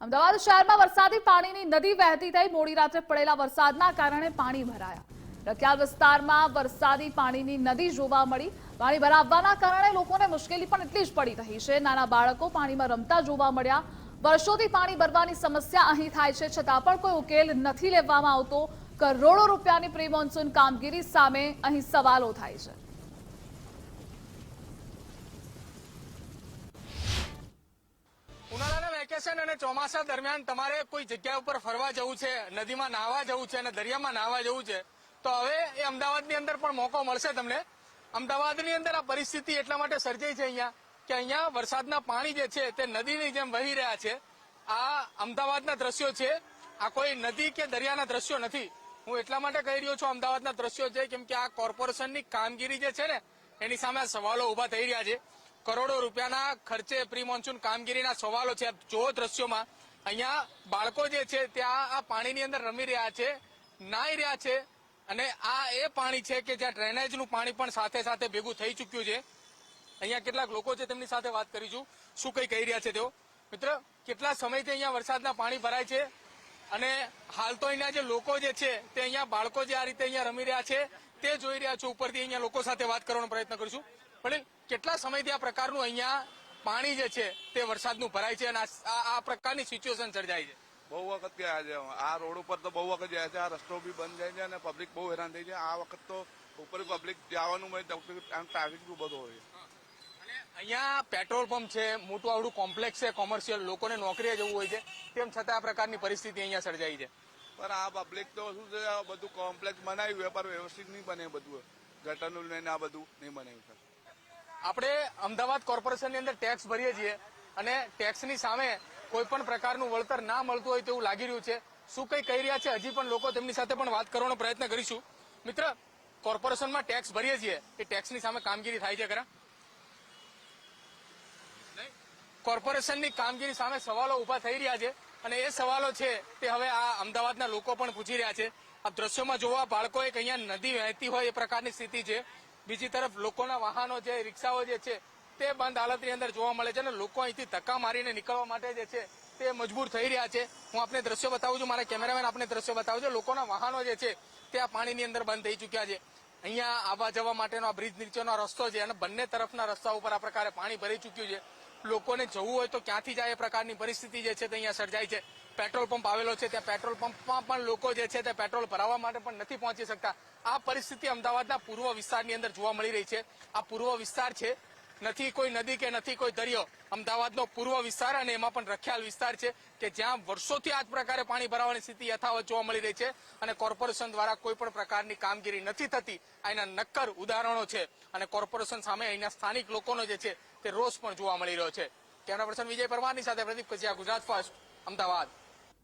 અમદાવાદ શહેરમાં વરસાદી પાણીની નદી વહેતી થઈ. મોડી રાત્રે પડેલા વરસાદના કારણે પાણી ભરાયા. રખિયાલ વિસ્તારમાં વરસાદી પાણીની નદી જોવા મળી. પાણી ભરાવવાના કારણે લોકોને મુશ્કેલી પણ એટલી જ પડી રહી છે. નાના બાળકો પાણીમાં રમતા જોવા મળ્યા. વર્ષોથી પાણી ભરવાની સમસ્યા અહીં થાય છે. છતાં પણ કોઈ ઉકેલ નથી લેવામાં આવતો. કરોડો રૂપિયાની પ્રી મોન્સૂન કામગીરી સામે અહીં સવાલો થાય છે. વેકેશન અને ચોમાસા દરમિયાન તમારે કોઈ જગ્યા ઉપર ફરવા જવું છે, નદીમાં નાહવા જવું છે અને દરિયામાં નાહવા જવું છે, તો હવે એ અમદાવાદની અંદર પણ મોકો મળશે તમને. અમદાવાદની અંદર આ પરિસ્થિતિ એટલા માટે સર્જાઈ છે અહીંયા કે અહીંયા વરસાદના પાણી જે છે તે નદીની જેમ વહી રહ્યા છે. આ અમદાવાદના દ્રશ્યો છે. આ કોઈ નદી કે દરિયાના દ્રશ્યો નથી. હું એટલા માટે કહી રહ્યો છું અમદાવાદના દ્રશ્યો છે કેમ કે આ કોર્પોરેશનની કામગીરી જે છે ને, એની સામે સવાલો ઊભા થઈ રહ્યા છે. કરોડો રૂપિયાના ખર્ચે પ્રી મોન્સૂન કામગીરીના સવાલો છે. આપ જુઓ દ્રશ્યોમાં, અહીંયા બાળકો જે છે, ત્યાં આ પાણીની અંદર રમી રહ્યા છે, નાહી રહ્યા છે અને આ એ પાણી છે કે જ્યાં ડ્રેનેજનું પાણી પણ સાથે સાથે ભેગું થઈ ચૂક્યું છે. અહીંયા કેટલાક લોકો છે તેમની સાથે વાત કરીશું. શું કઈ કહી રહ્યા છે તેઓ? મિત્ર, કેટલા સમયથી અહીંયા વરસાદના પાણી ભરાય છે? અને હાલ તો અહીંના જે લોકો જે છે, તે અહીંયા બાળકો જે આ રીતે અહીંયા રમી રહ્યા છે, તે જોઈ રહ્યા છો. ઉપરથી અહીંયા લોકો સાથે વાત કરવાનો પ્રયત્ન કરીશું. પણ કેટલા સમયથી આ પ્રકારનું અહીંયા પાણી જે છે તે વરસાદનું ભરાય છે અને આ- પ્રકારની સિચ્યુએશન સર્જાય છે? બહુ વખત ગયા છે આ રોડ ઉપર તો બહુ વખત જાય છે. આ રસ્તો બી બંધ જાય છે અને પબ્લિક બહુ હેરાન થઈ છે આ વખત તો ઉપર પબ્લિક જવાનું મળે ટ્રાફિક બી બધો હોય. અને અહીંયા પેટ્રોલ પંપ છે મોટું આવડું કોમ્પ્લેક્સ છે કોમર્શિયલ લોકોને નોકરીએ જવું હોય છે. તેમ છતાં આ પ્રકારની પરિસ્થિતિ અહીંયા સર્જાઈ છે. પણ આ પબ્લિક તો શું છે આ બધું કોમ્પ્લેક્સ બનાવ્યું પણ વ્યવસ્થિત નહીં બને બધું. ગટરનું લઈને આ બધું નહીં બનાવ્યું. આપણે અમદાવાદ કોર્પોરેશનની અંદર ટેક્સ ભરીએ છીએ અને ટેક્સની સામે કોઈ પણ પ્રકારનું વળતર ના મળતું હોય તેવું લાગી રહ્યું છે. શું કઈ કહી રહ્યા છે? હજી પણ લોકો તેમની સાથે પણ વાત કરવાનો પ્રયત્ન કરીશું. મિત્ર, કોર્પોરેશનમાં ટેક્સ ભરીએ છીએ. એ ટેક્સની સામે કામગીરી થાય છે ખરા? કોર્પોરેશનની કામગીરી સામે સવાલો ઊભા થઈ રહ્યા છે અને એ સવાલો છે તે હવે આ અમદાવાદના લોકો પણ પૂછી રહ્યા છે. આ દ્રશ્યોમાં જોવા બાળકો એક અહીંયા નદી વહેતી હોય એ પ્રકારની સ્થિતિ છે. બીજી તરફ લોકોના વાહનો જે, રિક્ષાઓ જે છે, તે બંધ હાલતની અંદર જોવા મળે છે અને લોકો અહીંથી ધક્કા મારીને નીકળવા માટે જે છે, તે મજબૂર થઈ રહ્યા છે. હું આપને દ્રશ્યો બતાવું છું, મારા કેમેરામેન આપને દ્રશ્યો બતાવું છું. લોકોના વાહનો જે છે, તે આ પાણીની અંદર બંધ થઈ ચૂક્યા છે. અહીંયા આવવા જવા માટેનો આ બ્રિજ નીચેનો રસ્તો છે અને બંને તરફના રસ્તા ઉપર આ પ્રકારે પાણી ભરી ચૂક્યું છે. લોકોને જવું હોય તો ક્યાંથી જાય એ પ્રકારની પરિસ્થિતિ જે છે, તે અહીંયા સર્જાય છે. પેટ્રોલ પંપ આવેલો છે. ત્યાં પેટ્રોલ પંપમાં પણ લોકો જે છે તે પેટ્રોલ ભરાવવા માટે પણ નથી પહોંચી શકતા. આ પરિસ્થિતિ અમદાવાદના પૂર્વ વિસ્તારની અંદર જોવા મળી રહી છે. આ પૂર્વ વિસ્તાર છે. નથી કોઈ નદી કે નથી કોઈ દરિયો. અમદાવાદનો પૂર્વ વિસ્તાર અને એમાં પણ રખિયાલ વિસ્તાર છે કે જ્યાં વર્ષોથી આ પ્રકારે પાણી ભરાવાની સ્થિતિ યથાવત જોવા મળી રહી છે અને કોર્પોરેશન દ્વારા કોઈ પણ પ્રકારની કામગીરી નથી થતી. આના નક્કર ઉદાહરણો છે અને કોર્પોરેશન સામે અહીંના સ્થાનિક લોકોનો જે છે તે રોષ પણ જોવા મળી રહ્યો છે. કેમેરા પર્સન વિજય પરમારની સાથે પ્રદીપ કચિયા, ગુજરાત ફર્સ્ટ, અમદાવાદ.